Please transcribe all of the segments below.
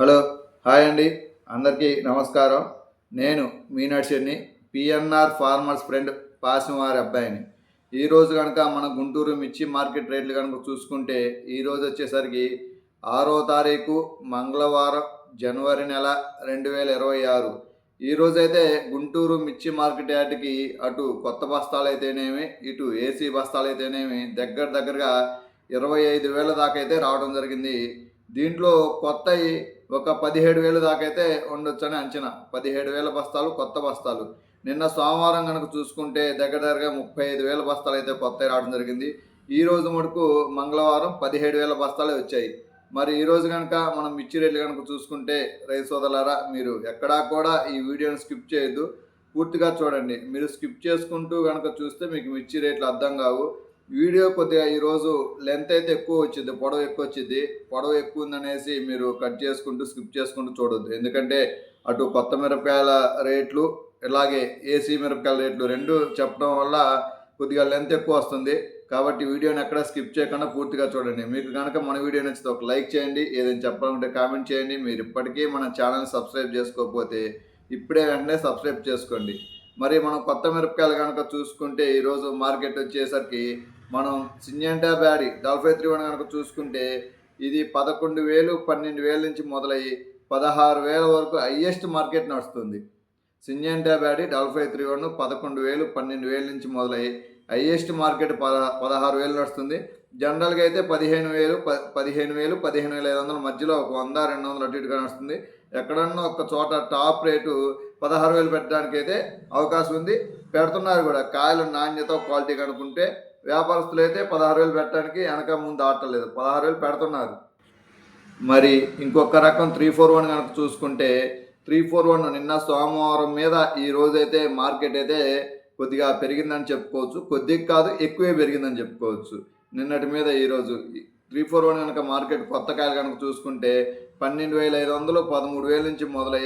Hello hi అండి. అందరికీ నమస్కారం. నేను మీనాక్షిని పిఎన్ఆర్ ఫార్మర్స్ ఫ్రెండ్ పాసివారి అబ్బాయిని. ఈరోజు కనుక మన గుంటూరు మిర్చి మార్కెట్ రేట్లు కనుక చూసుకుంటే ఈరోజు వచ్చేసరికి ఆరో తారీఖు మంగళవారం జనవరి నెల రెండు వేల ఇరవై ఆరు. ఈరోజైతే గుంటూరు మిర్చి మార్కెట్ యార్డ్కి అటు కొత్త బస్తాలు అయితేనేమి ఇటు ఏసీ బస్తాలు అయితేనేమి దగ్గర దగ్గరగా ఇరవై ఐదు వేల దాకా అయితే రావడం జరిగింది. దీంట్లో కొత్తవి ఒక పదిహేడు వేలు దాకైతే అయితే ఉండొచ్చని అంచనా. పదిహేడు వేల బస్తాలు కొత్త బస్తాలు. నిన్న సోమవారం కనుక చూసుకుంటే దగ్గర దగ్గరగా ముప్పై ఐదు వేల బస్తాలు అయితే కొత్తవి రావడం జరిగింది. ఈ రోజు మటుకు మంగళవారం పదిహేడు వేల బస్తాలే వచ్చాయి. మరి ఈ రోజు కనుక మనం మిర్చి రేట్లు కనుక చూసుకుంటే రైతు సోదరులారా మీరు ఎక్కడా కూడా ఈ వీడియోని స్కిప్ చేయొద్దు. పూర్తిగా చూడండి. మీరు స్కిప్ చేసుకుంటూ కనుక చూస్తే మీకు మిర్చి రేట్లు అర్థం కావు. వీడియో కొద్దిగా ఈరోజు లెంత్ అయితే ఎక్కువ వచ్చింది పొడవు ఎక్కువ వచ్చింది. పొడవు ఎక్కువ ఉందనేసి మీరు కట్ చేసుకుంటూ స్కిప్ చేసుకుంటూ చూడొద్దు. ఎందుకంటే అటు కొత్త మిరపకాయల రేట్లు ఇలాగే ఏసీ మిరపకాయల రేట్లు రెండు చెప్పడం వల్ల కొద్దిగా లెంత్ ఎక్కువ వస్తుంది. కాబట్టి వీడియోని ఎక్కడ స్కిప్ చేయకుండా పూర్తిగా చూడండి. మీకు కనుక మన వీడియో నచ్చితే ఒక లైక్ చేయండి. ఏదైనా చెప్పాలంటే కామెంట్ చేయండి. మీరు ఇప్పటికీ మన ఛానల్ సబ్స్క్రైబ్ చేసుకోకపోతే ఇప్పుడే వెంటనే సబ్స్క్రైబ్ చేసుకోండి. మరి మనం కొత్త మిరపకాయలు కనుక చూసుకుంటే ఈరోజు మార్కెట్ వచ్చేసరికి మనం సింజెంటా బ్యాడీ డల్ఫై త్రీ వన్ కనుక చూసుకుంటే ఇది పదకొండు వేలు పన్నెండు వేల నుంచి మొదలయ్యి పదహారు వేల వరకు హయ్యెస్ట్ మార్కెట్ నడుస్తుంది. సింజెంటా బ్యాడీ డల్ఫై త్రీ వన్ పదకొండు వేలు పన్నెండు వేల నుంచి మొదలయ్యి హయ్యెస్ట్ మార్కెట్ పద పదహారు వేలు నడుస్తుంది. జనరల్గా అయితే పదిహేను వేలు ప పదిహేను వేలు పదిహేను వేల ఐదు వందల మధ్యలో ఒక వంద రెండు వందలు అటు ఇటుగా నడుస్తుంది. ఎక్కడన్నా ఒక చోట టాప్ రేటు పదహారు వేలు పెట్టడానికి అయితే అవకాశం ఉంది. పెడుతున్నారు కూడా కాయల నాణ్యత క్వాలిటీ కనుక్కుంటే వ్యాపారస్తులు అయితే పదహారు వేలు పెట్టడానికి వెనక ముందు ఆడలేదు పదహారు వేలు పెడుతున్నారు. మరి ఇంకొక రకం త్రీ ఫోర్ వన్ కనుక చూసుకుంటే త్రీ ఫోర్ వన్ నిన్న సోమవారం మీద ఈ రోజైతే మార్కెట్ అయితే కొద్దిగా పెరిగిందని చెప్పుకోవచ్చు. కొద్దిగా కాదు ఎక్కువే పెరిగిందని చెప్పుకోవచ్చు. నిన్నటి మీద ఈరోజు త్రీ ఫోర్ వన్ కనుక మార్కెట్ కొత్త కాయలు కనుక చూసుకుంటే పన్నెండు వేల ఐదు వందలు పదమూడు వేల నుంచి మొదలై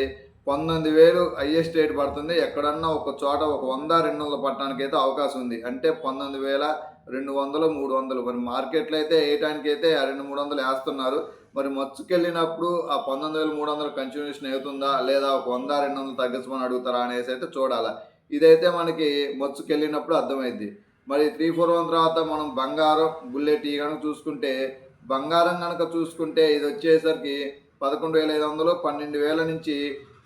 పంతొమ్మిది వేలు హయ్యెస్ట్ రేట్ పడుతుంది. ఎక్కడన్నా ఒక చోట ఒక వంద రెండు వందలు పట్టడానికి అయితే అవకాశం ఉంది. అంటే పంతొమ్మిది వేల రెండు వందలు మూడు వందలు. మరి మార్కెట్లో అయితే వేయటానికి అయితే ఆ రెండు మూడు వందలు వేస్తున్నారు. మరి మచ్చుకెళ్ళినప్పుడు ఆ పంతొమ్మిది వేల మూడు వందలు కంటిన్యూషన్ అవుతుందా? లేదా ఒక వంద రెండు వందలు తగ్గించమని అడుగుతారా అనేసి అయితే చూడాలి. ఇదైతే మనకి మచ్చుకెళ్ళినప్పుడు అర్థమైంది మరి త్రీ ఫోర్ వన్ తర్వాత మనం బంగారం బుల్లెట్ ఈ కనుక చూసుకుంటే బంగారం కనుక చూసుకుంటే ఇది వచ్చేసరికి పదకొండు వేల ఐదు వందలు పన్నెండు వేల నుంచి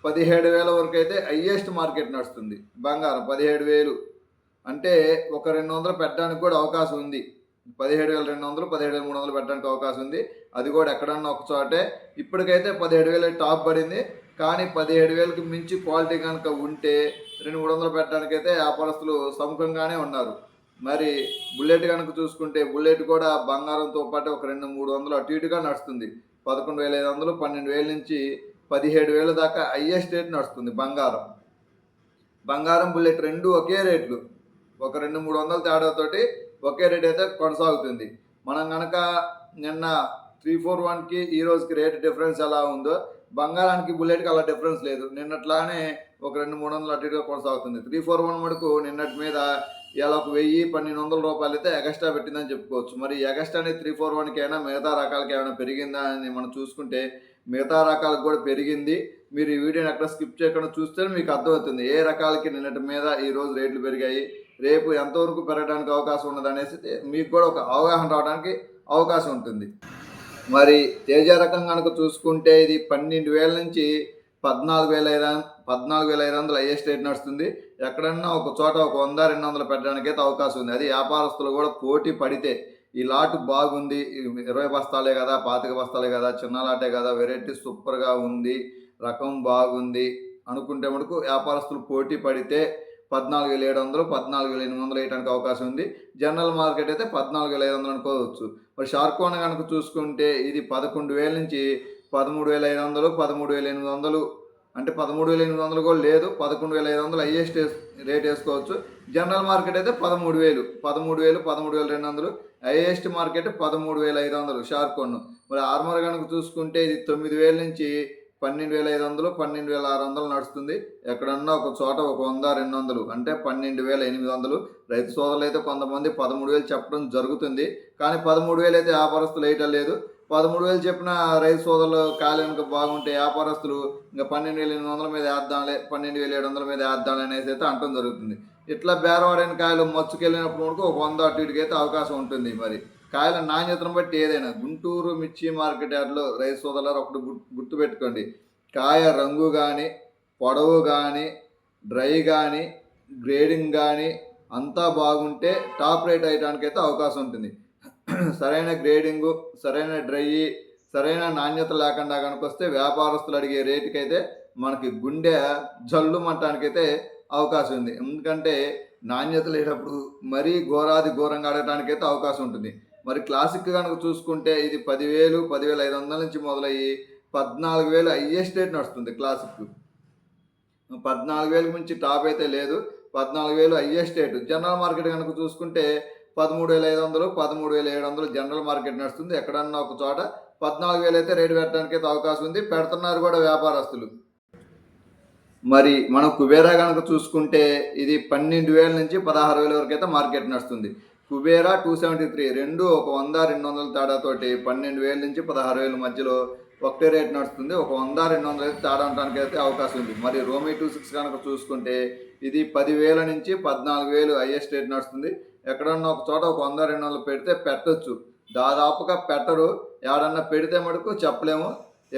పదిహేడు వేల వరకు అయితే హయ్యెస్ట్ మార్కెట్ నడుస్తుంది. బంగారం పదిహేడు వేలు. అంటే ఒక రెండు వందలు పెట్టడానికి కూడా అవకాశం ఉంది. పదిహేడు వేల రెండు వందలు పదిహేడు వేల మూడు వందలు పెట్టడానికి అవకాశం ఉంది. అది కూడా ఎక్కడన్నా ఒక చోటే. ఇప్పటికైతే పదిహేడు వేలు టాప్ పడింది. కానీ పదిహేడు వేలకు మించి క్వాలిటీ కనుక ఉంటే రెండు మూడు వందలు పెట్టడానికైతే వ్యాపారస్తులు సముఖంగానే ఉన్నారు. మరి బుల్లెట్ కనుక చూసుకుంటే బుల్లెట్ కూడా బంగారంతో పాటు ఒక రెండు మూడు వందలు అటు ఇటుగా నడుస్తుంది. పదకొండు వేల ఐదు వందలు పన్నెండు వేల నుంచి పదిహేడు వేల దాకా హయ్యెస్ట్ రేట్ నడుస్తుంది బంగారం. బంగారం బుల్లెట్ రెండు ఒకే రేట్లు. ఒక రెండు మూడు వందల తేడాతోటి ఒకే రేట్ అయితే కొనసాగుతుంది. మనం కనుక నిన్న త్రీ ఫోర్ వన్కి ఈ రోజుకి రేట్ డిఫరెన్స్ ఎలా ఉందో బంగారానికి బుల్లెట్కి అలా డిఫరెన్స్ లేదు. నిన్నట్లానే ఒక రెండు మూడు వందలు అటు ఇటుగా కొనసాగుతుంది. త్రీ ఫోర్ వన్ మటుకు నిన్నటి మీద ఇలా ఒక వెయ్యి పన్నెండు వందల రూపాయలు అయితే ఎగస్ట్రా పెట్టిందని చెప్పుకోవచ్చు. మరి ఎగస్ట్రా అనేది త్రీ ఫోర్ వన్కి అయినా మిగతా రకాలకి ఏమైనా పెరిగిందా అని మనం చూసుకుంటే మిగతా రకాలకు కూడా పెరిగింది. మీరు ఈ వీడియోని ఎక్కడ స్కిప్ చేయకుండా చూస్తే మీకు అర్థమవుతుంది. ఏ రకాలకి నిన్నటి మీద ఈ రోజు రేట్లు పెరిగాయి? రేపు ఎంతవరకు పెరగడానికి అవకాశం ఉన్నది అనేసి మీకు కూడా ఒక అవగాహన రావడానికి అవకాశం ఉంటుంది. మరి తేజ రకం కనుక చూసుకుంటే ఇది పన్నెండు వేల నుంచి పద్నాలుగు వేల ఐదు పద్నాలుగు వేల ఐదు వందలు హైయెస్ట్ రేట్ నడుస్తుంది. ఎక్కడన్నా ఒక చోట ఒక వంద రెండు వందలు పెట్టడానికి అయితే అవకాశం ఉంది. అది వ్యాపారస్తులు కూడా పోటీ పడితే ఈ లాటు బాగుంది. ఇరవై బస్తాలే కదా పాతిక బస్తాలే కదా చిన్న లాటే కదా వెరైటీ సూపర్గా ఉంది రకం బాగుంది అనుకుంటే మటుకు వ్యాపారస్తులు పోటీ పడితే పద్నాలుగు వేల ఏడు వందలు పద్నాలుగు వేల ఎనిమిది వందలు వేయడానికి అవకాశం ఉంది జనరల్ మార్కెట్ అయితే పద్నాలుగు వేల ఐదు వందలు అనుకోవచ్చు మరి షార్కోన్ కనుక చూసుకుంటే ఇది పదకొండు వేల నుంచి పదమూడు వేల ఐదు వందలు పదమూడు వేల ఎనిమిది వందలు అంటే పదమూడు వేల ఎనిమిది వందలు కూడా లేదు పదకొండు వేల ఐదు వందలు హైయెస్ట్ రేట్ వేసుకోవచ్చు. జనరల్ మార్కెట్ అయితే పదమూడు వేలు పదమూడు వేలు పదమూడు వేల రెండు వందలు హైయెస్ట్ మార్కెట్ పదమూడు వేల ఐదు వందలు షార్కోన్. మరి ఆర్మర్ కనుక చూసుకుంటే ఇది తొమ్మిది వేల నుంచి పన్నెండు వేల ఐదు వందలు పన్నెండు వేల ఆరు వందలు నడుస్తుంది. ఎక్కడన్నా ఒక చోట ఒక వంద రెండు వందలు అంటే పన్నెండు వేల ఎనిమిది వందలు. రైతు సోదరులు అయితే కొంతమంది పదమూడు వేలు చెప్పడం జరుగుతుంది. కానీ పదమూడు వేలు అయితే వ్యాపారస్తులు వేయటం లేదు. పదమూడు వేలు చెప్పిన రైతు సోదరులు కాలేనుక బాగుంటే వ్యాపారస్తులు ఇంకా పన్నెండు వేల ఎనిమిది వందల మీద వేద్దాంలే పన్నెండు వేల ఏడు వందల మీద వేద్దాంలే అనేసి అయితే అంటం జరుగుతుంది. ఇట్లా బేరవాడైన కాయలు మచ్చుకెళ్ళినప్పుడు ఒక వంద అటు ఇటుకైతే అవకాశం ఉంటుంది మరి. కాయల నాణ్యతను బట్టి ఏదైనా గుంటూరు మిర్చి మార్కెట్ యార్డ్లో రైస్ సోదరులు ఒకటి గుర్తు గుర్తుపెట్టుకోండి. కాయ రంగు కానీ పొడవు కానీ డ్రై కానీ గ్రేడింగ్ కానీ అంతా బాగుంటే టాప్ రేట్ అయ్యడానికి అయితే అవకాశం ఉంటుంది. సరైన గ్రేడింగు సరైన డ్రై సరైన నాణ్యత లేకుండా కనుక వస్తే వ్యాపారస్తులు అడిగే రేటుకి అయితే మనకి గుండె జల్లు మట్టానికైతే అవకాశం ఉంది. ఎందుకంటే నాణ్యత లేనప్పుడు మరీ ఘోరాది ఘోరంగా ఆడటానికైతే అవకాశం ఉంటుంది. మరి క్లాసిక్ కనుక చూసుకుంటే ఇది పదివేలు పదివేల ఐదు వందల నుంచి మొదలయ్యి పద్నాలుగు వేలు హయ్యెస్ట్ రేట్ నడుస్తుంది క్లాసిక్ పద్నాలుగు వేలకు మించి టాప్ అయితే లేదు. పద్నాలుగు వేలు హయ్యెస్ట్ రేటు జనరల్ మార్కెట్ కనుక చూసుకుంటే పదమూడు వేల ఐదు వందలు పదమూడు వేల ఏడు వందలు జనరల్ మార్కెట్ నడుస్తుంది. ఎక్కడన్నా ఒక చోట పద్నాలుగు వేలు అయితే రేటు పెట్టడానికి అయితే అవకాశం ఉంది. పెడుతున్నారు కూడా వ్యాపారస్తులు. మరి మనం కుబేరా కనుక చూసుకుంటే ఇది పన్నెండు వేల నుంచి పదహారు వేల వరకు అయితే మార్కెట్ నడుస్తుంది. కుబేరా టూ సెవెంటీ త్రీ రెండు ఒక వంద రెండు వందల తేడాతోటి పన్నెండు వేల నుంచి పదహారు వేల మధ్యలో ఒకటే రేట్ నడుస్తుంది. ఒక వంద రెండు వందల అయితే తేడా ఉండడానికి అయితే అవకాశం ఉంది. మరి రోమీ టూ సిక్స్ కనుక చూసుకుంటే ఇది పదివేల నుంచి పద్నాలుగు వేలు హైయెస్ట్ రేట్ నడుస్తుంది. ఎక్కడన్నా ఒక చోట ఒక వంద రెండు వందలు పెడితే పెట్టొచ్చు. దాదాపుగా పెట్టరు. ఏడన్నా పెడితే మటుకు చెప్పలేము.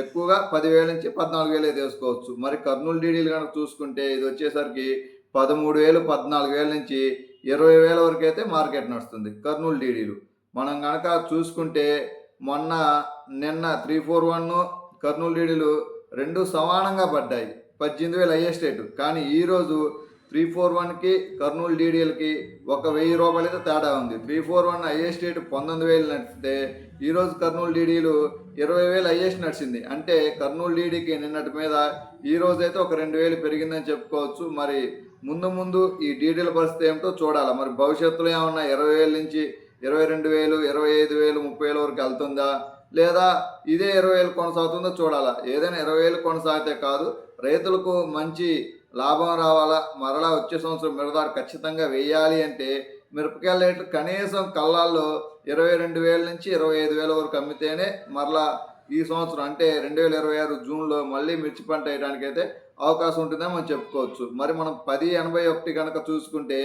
ఎక్కువగా పదివేల నుంచి పద్నాలుగు వేలే తీసుకోవచ్చు. మరి కర్నూలు డీడీలు కనుక చూసుకుంటే ఇది వచ్చేసరికి పదమూడు వేలు పద్నాలుగు వేల నుంచి ఇరవై వేల వరకు అయితే మార్కెట్ నడుస్తుంది. కర్నూలు డీడీలు మనం కనుక చూసుకుంటే మొన్న నిన్న త్రీ ఫోర్ వన్ కర్నూలు డీడీలు రెండు సమానంగా పడ్డాయి. పద్దెనిమిది వేలు అయ్యే స్టేట్ కానీ ఈరోజు త్రీ ఫోర్ వన్కి కర్నూలు డీడీఎల్కి ఒక వెయ్యి రూపాయలు అయితే తేడా ఉంది. Three four one highest rate పంతొమ్మిది వేలు నడిస్తే ఈరోజు కర్నూలు డీడీలు ఇరవై వేలు హైయెస్ట్ నడిచింది. అంటే కర్నూలు డీడీకి నిన్నటి మీద ఈ అయితే ఒక రెండు వేలు పెరిగిందని చెప్పుకోవచ్చు. మరి ముందు ముందు ఈ డీటెయిల్ పరిస్థితి ఏమిటో చూడాలి. మరి భవిష్యత్తులో ఏమన్నా ఇరవై వేల నుంచి ఇరవై రెండు వేలు ఇరవై ఐదు వేలు ముప్పై వేల వరకు వెళ్తుందా? లేదా ఇదే ఇరవై వేలు కొనసాగుతుందో చూడాలా. ఏదైనా ఇరవై వేలు కొనసాగితే కాదు రైతులకు మంచి లాభం రావాలా. మరలా వచ్చే సంవత్సరం మిరదారు ఖచ్చితంగా వేయాలి అంటే మిరపకాయల రేట్లు కనీసం కళ్ళాల్లో ఇరవై రెండు వేల నుంచి ఇరవై ఐదు వేల వరకు అమ్మితేనే మరలా ఈ సంవత్సరం అంటే రెండు వేల ఇరవై ఆరు జూన్లో మళ్ళీ మిర్చి పంట వేయడానికైతే అవకాశం ఉంటుందని మనం చెప్పుకోవచ్చు. మరి మనం పది ఎనభై ఒకటి కనుక చూసుకుంటే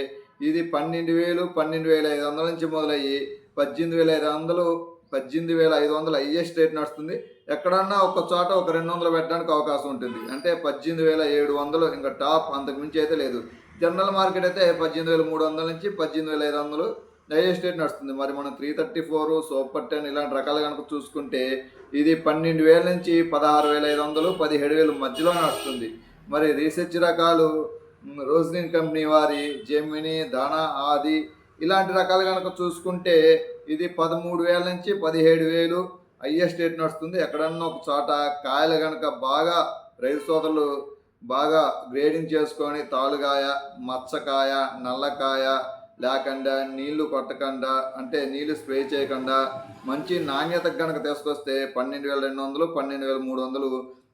ఇది పన్నెండు వేలు పన్నెండు వేల ఐదు వందల నుంచి మొదలయ్యి పద్దెనిమిది వేల ఐదు వందలు పద్దెనిమిది వేల ఐదు వందలు హైయెస్ట్ రేట్ నడుస్తుంది. ఎక్కడన్నా ఒక చోట ఒక రెండు వందలు పెట్టడానికి అవకాశం ఉంటుంది. అంటే పద్దెనిమిది వేల ఏడు వందలు ఇంకా టాప్ అంతకు మించి అయితే లేదు. జనరల్ మార్కెట్ అయితే పద్దెనిమిది వేల మూడు వందల నుంచి పద్దెనిమిది వేల ఐదు వందలు హైయెస్ట్ రేట్ నడుస్తుంది. మరి మనం three thirty four super ten ఇలాంటి రకాలు కనుక చూసుకుంటే ఇది పన్నెండు వేల నుంచి పదహారు వేల ఐదు వందలు పదిహేడు వేల మధ్యలో నడుస్తుంది. మరి రీసెర్చ్ రకాలు రోజ్లిన్ కంపెనీ వారి జెమిని దానా ఆది ఇలాంటి రకాలు కనుక చూసుకుంటే ఇది పదమూడు వేల నుంచి పదిహేడు వేలు హైయెస్ట్ రేట్ నడుస్తుంది. ఎక్కడన్నా ఒక చోట కాయలు కనుక బాగా రైతు సోదరులు బాగా గ్రేడింగ్ చేసుకొని తాలుగాయ మచ్చకాయ నల్లకాయ లేకుండా నీళ్ళు కొట్టకుండా అంటే నీళ్ళు స్ప్రే చేయకుండా మంచి నాణ్యత కనుక తీసుకొస్తే పన్నెండు వేల రెండు వందలు పన్నెండు వేల మూడు వందలు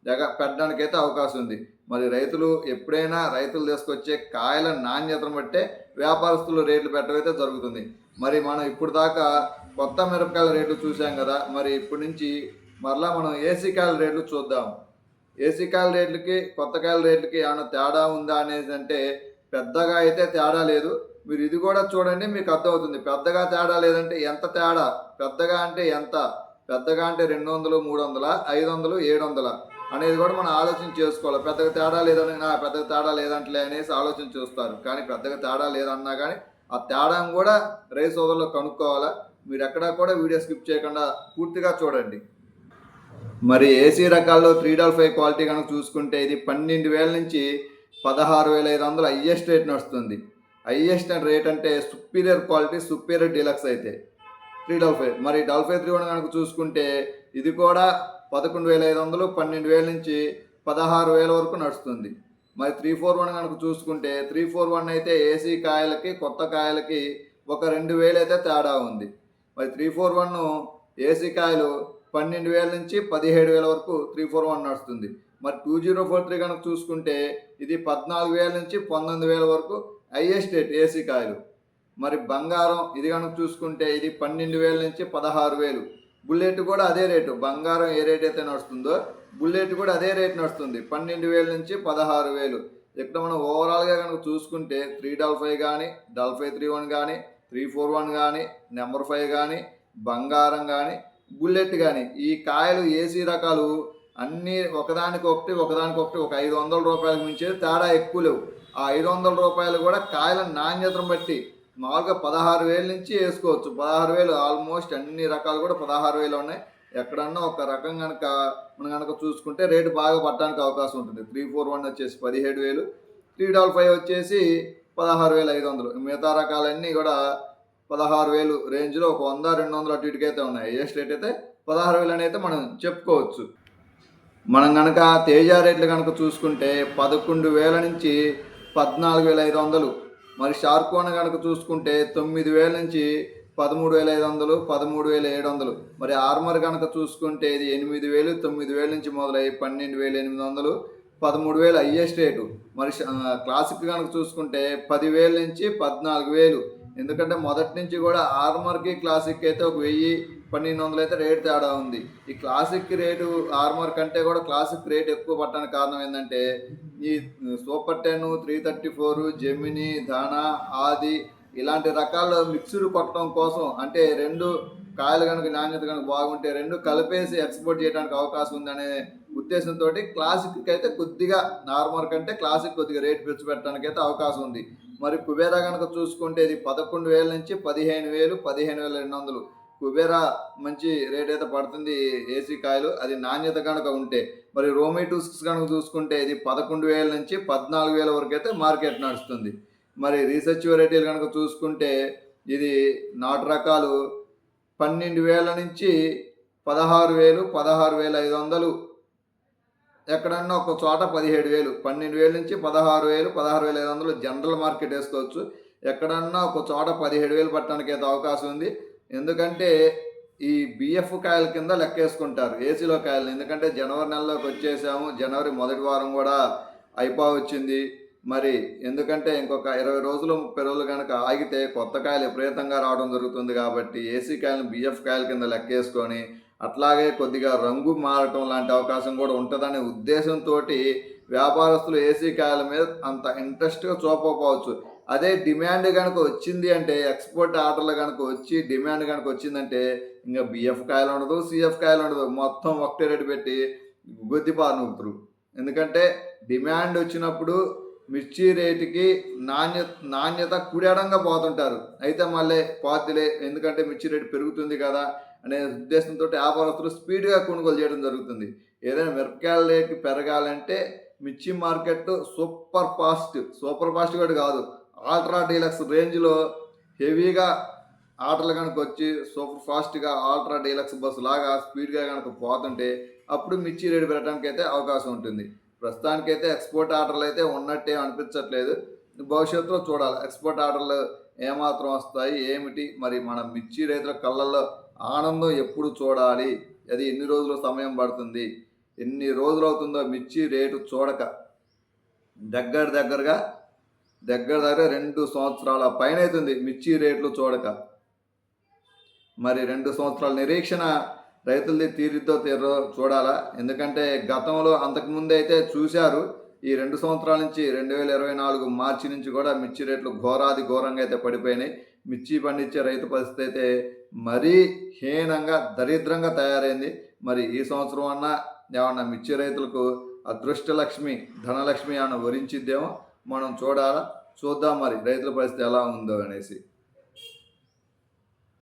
జగ పెట్టడానికి అయితే అవకాశం ఉంది. మరి రైతులు ఎప్పుడైనా రైతులు తీసుకొచ్చే కాయల నాణ్యతను బట్టే వ్యాపారస్తులు రేట్లు పెట్టడమైతే జరుగుతుంది. మరి మనం ఇప్పుడు దాకా కొత్త మిరపకాయల రేట్లు చూసాం కదా మరి ఇప్పటి నుంచి మరలా మనం ఏసీ కాయల రేట్లు చూద్దాం. ఏసీ కాయల రేట్లకి కొత్త కాయల రేట్లకి ఏమైనా తేడా ఉందా అనేది అంటే పెద్దగా అయితే తేడా లేదు. మీరు ఇది కూడా చూడండి మీకు అర్థమవుతుంది. పెద్దగా తేడా లేదంటే ఎంత తేడా? పెద్దగా అంటే ఎంత? పెద్దగా అంటే రెండు వందలు మూడు వందల ఐదు వందలు ఏడు వందల అనేది కూడా మనం ఆలోచన చేసుకోవాలి. పెద్దగా తేడా లేదని నా పెద్దగా తేడా లేదంటలే అనేసి ఆలోచన చూస్తారు. కానీ పెద్దగా తేడా లేదన్నా కానీ ఆ తేడాను కూడా రైస్ ఓదర్లో కనుక్కోవాలా? మీరు ఎక్కడా కూడా వీడియో స్కిప్ చేయకుండా పూర్తిగా చూడండి. మరి ఏసీ రకాల్లో త్రీ డాల్ ఫైవ్ క్వాలిటీ కనుక చూసుకుంటే ఇది పన్నెండు వేల నుంచి పదహారు వేల ఐదు వందలు హయ్యెస్ట్ రేట్ నడుస్తుంది హయ్యెస్ట్ రేట్ అంటే సుపీరియర్ క్వాలిటీ సుపీరియర్ డీలక్స్ అయితే. త్రీ డల్ఫై మరి డల్ఫై త్రీ వన్ కనుక చూసుకుంటే ఇది కూడా పదకొండు వేల ఐదు వందలు పన్నెండు వేల నుంచి పదహారు వేల వరకు నడుస్తుంది. మరి త్రీ ఫోర్ వన్ కనుక చూసుకుంటే త్రీ ఫోర్ వన్ అయితే ఏసీ కాయలకి కొత్త కాయలకి ఒక రెండు వేలు అయితే తేడా ఉంది. మరి త్రీ ఫోర్ వన్ ఏసీ కాయలు పన్నెండు వేల నుంచి పదిహేడు వేల వరకు త్రీ ఫోర్ వన్ నడుస్తుంది. మరి టూ జీరో ఫోర్ త్రీ కనుక చూసుకుంటే ఇది పద్నాలుగు వేల నుంచి పంతొమ్మిది వేల వరకు హైయెస్ట్ రేట్ ఏసీ కాయలు. మరి బంగారం ఇది కనుక చూసుకుంటే ఇది పన్నెండు వేల నుంచి పదహారు వేలు. బుల్లెట్ కూడా అదే రేటు బంగారం ఏ రేట్ అయితే నడుస్తుందో బుల్లెట్ కూడా అదే రేట్ నడుస్తుంది. పన్నెండు వేల నుంచి పదహారు వేలు. ఇక్కడ మనం ఓవరాల్గా కనుక చూసుకుంటే త్రీ డబల్ ఫైవ్ కానీ డబల్ ఫైవ్ త్రీ వన్ కానీ త్రీ ఫోర్ వన్ కానీ నెంబర్ ఫైవ్ కానీ బంగారం కానీ బుల్లెట్ కానీ ఈ కాయలు ఏసీ రకాలు అన్నీ ఒకదానికి ఒకటి ఒకదానికి ఒకటి ఒక ఐదు వందల రూపాయలకు మించి తేడా ఎక్కువ లేవు. ఆ ఐదు వందల రూపాయలు కూడా కాయల నాణ్యతను బట్టి మామూలుగా పదహారు వేల నుంచి వేసుకోవచ్చు. పదహారు వేలు ఆల్మోస్ట్ అన్ని రకాలు కూడా పదహారు వేలు ఉన్నాయి. ఎక్కడన్నా ఒక రకం కనుక మనం కనుక చూసుకుంటే రేటు బాగా పట్టడానికి అవకాశం ఉంటుంది. త్రీ ఫోర్ వన్ వచ్చేసి పదిహేడు వేలు త్రీ డబల్ ఫైవ్ వచ్చేసి పదహారు వేల ఐదు వందలు. మిగతా రకాలన్నీ కూడా పదహారు వేలు రేంజ్లో ఒక వంద రెండు వందలు అటు ఇటుకైతే ఉన్నాయి. ఏ రేట్ అయితే పదహారు వేలు అని అయితే మనం చెప్పుకోవచ్చు. మనం కనుక తేజ రేట్లు కనుక చూసుకుంటే పదకొండు వేల నుంచి పద్నాలుగు వేల ఐదు వందలు. మరి షార్కోన కనుక చూసుకుంటే తొమ్మిది వేల నుంచి పదమూడు వేల ఐదు వందలు పదమూడు వేల ఏడు వందలు. మరి ఆర్మర్ కనుక చూసుకుంటే ఇది ఎనిమిది వేలు తొమ్మిది వేల నుంచి మొదలై పన్నెండు వేల ఎనిమిది వందలు పదమూడు వేలు హయ్యెస్ట్ రేటు. మరి క్లాసిక్ కనుక చూసుకుంటే పదివేల నుంచి పద్నాలుగు వేలు. ఎందుకంటే మొదటి నుంచి కూడా ఆర్మర్కి క్లాసిక్ అయితే ఒక వెయ్యి పన్నెండు వందలు అయితే రేటు తేడా ఉంది. ఈ క్లాసిక్ రేటు ఆర్మర్ కంటే కూడా క్లాసిక్ రేట్ ఎక్కువ పట్టడానికి కారణం ఏంటంటే ఈ super ten three thirty four Gemini ధానా ఆది ఇలాంటి రకాల మిక్స్డ్ కొట్టడం కోసం అంటే రెండు కాయలు కనుక నాణ్యత కనుక బాగుంటే రెండు కలిపేసి ఎక్స్పోర్ట్ చేయడానికి అవకాశం ఉందనే ఉద్దేశంతో క్లాసిక్కి అయితే కొద్దిగా నార్మల్ కంటే క్లాసిక్ కొద్దిగా రేట్ పెంచు పెట్టడానికి అయితే అవకాశం ఉంది. మరి కుబేరా కనుక చూసుకుంటే ఇది పదకొండు వేల నుంచి పదిహేను వేలు పదిహేను వేల రెండు వందలు. కుబేరా మంచి రేట్ అయితే పడుతుంది ఏసీ కాయలు. అది నాణ్యత కనుక ఉంటే మరి రోమేటూస్ కనుక చూసుకుంటే ఇది పదకొండు వేల నుంచి పద్నాలుగు వేల వరకు అయితే మార్కెట్ నడుస్తుంది. మరి రీసెర్చ్ వెరైటీలు కనుక చూసుకుంటే ఇది నాటు రకాలు పన్నెండు వేల నుంచి పదహారు వేలు పదహారు వేల ఐదు వందలు. ఎక్కడన్నా ఒక చోట పదిహేడు వేలు పన్నెండు వేల నుంచి పదహారు వేలు పదహారు వేల ఐదు వందలు జనరల్ మార్కెట్ వేసుకోవచ్చు. ఎక్కడన్నా ఒక చోట పదిహేడు వేలు పట్టడానికి అయితే అవకాశం ఉంది. ఎందుకంటే ఈ బిఎఫ్ కాయల కింద లెక్కేసుకుంటారు ఏసీలో కాయలు. ఎందుకంటే జనవరి నెలలోకి వచ్చేసాము. జనవరి మొదటి వారం కూడా అయిపో వచ్చింది. మరి ఎందుకంటే ఇంకొక ఇరవై రోజులు ముప్పై రోజులు కనుక ఆగితే కొత్త కాయలు విపరీతంగా రావడం జరుగుతుంది కాబట్టి ఏసీ కాయలను బిఎఫ్ కాయల కింద లెక్కేసుకొని అట్లాగే కొద్దిగా రంగు మారటం లాంటి అవకాశం కూడా ఉంటుందనే ఉద్దేశంతో వ్యాపారస్తులు ఏసీ కాయల మీద అంత ఇంట్రెస్ట్గా చూపకపోవచ్చు. అదే డిమాండ్ కనుక వచ్చింది అంటే ఎక్స్పోర్ట్ ఆర్డర్లు కనుక వచ్చి డిమాండ్ కనుక వచ్చిందంటే ఇంకా బిఎఫ్ కాయలు ఉండదు సిఎఫ్ కాయలు ఉండదు. మొత్తం ఒకటే రేటు పెట్టి గుద్దిపారు నూపుతారు ఎందుకంటే డిమాండ్ వచ్చినప్పుడు మిర్చి రేటుకి నాణ్యత నాణ్యత కుడేడంగా పోతుంటారు. అయితే మళ్ళీ పోతులే ఎందుకంటే మిర్చి రేటు పెరుగుతుంది కదా అనే ఉద్దేశంతో వ్యాపారస్తులు స్పీడ్గా కొనుగోలు చేయడం జరుగుతుంది. ఏదైనా మిరపకాయల రేటు పెరగాలంటే మిర్చి market super fast super fast కూడా కాదు. ఆల్ట్రా డీలక్స్ రేంజ్లో హెవీగా ఆటలు కనుక వచ్చి సూపర్ ఫాస్ట్గా ఆల్ట్రా డీలక్స్ బస్సు లాగా స్పీడ్గా కనుక పోతుంటే అప్పుడు మిర్చి రేటు పెట్టడానికి అయితే అవకాశం ఉంటుంది. ప్రస్తుతానికైతే ఎక్స్పోర్ట్ ఆర్డర్లు అయితే ఉన్నట్టే అనిపించట్లేదు. భవిష్యత్తులో చూడాలి. ఎక్స్పోర్ట్ ఆర్డర్లు ఏమాత్రం వస్తాయి? ఏమిటి? మరి మన మిర్చి రైతుల కళ్ళల్లో ఆనందం ఎప్పుడు చూడాలి? అది ఎన్ని రోజులు సమయం పడుతుంది? ఎన్ని రోజులు అవుతుందో మిర్చి రేటు చూడక దగ్గర దగ్గరగా దగ్గర దగ్గర రెండు సంవత్సరాల పైన అవుతుంది మిర్చి రేట్లు చూడక. మరి రెండు సంవత్సరాల నిరీక్షణ రైతులది తీరిద్దో తీరో చూడాలా. ఎందుకంటే గతంలో అంతకుముందు అయితే చూశారు ఈ రెండు సంవత్సరాల నుంచి రెండు వేల ఇరవై నాలుగు మార్చి నుంచి కూడా మిర్చి రేట్లు ఘోరాది ఘోరంగా అయితే పడిపోయినాయి. మిర్చి పండించే రైతు పరిస్థితి అయితే మరీ హీనంగా దరిద్రంగా తయారైంది. మరి ఈ సంవత్సరం అన్నా ఏమన్నా మిర్చి రైతులకు అదృష్టలక్ష్మి ధనలక్ష్మి అని వరించిద్దేమో? మనం చూడాలా? చూద్దాం మరి రైతుల పరిస్థితి ఎలా ఉందో అనేసి.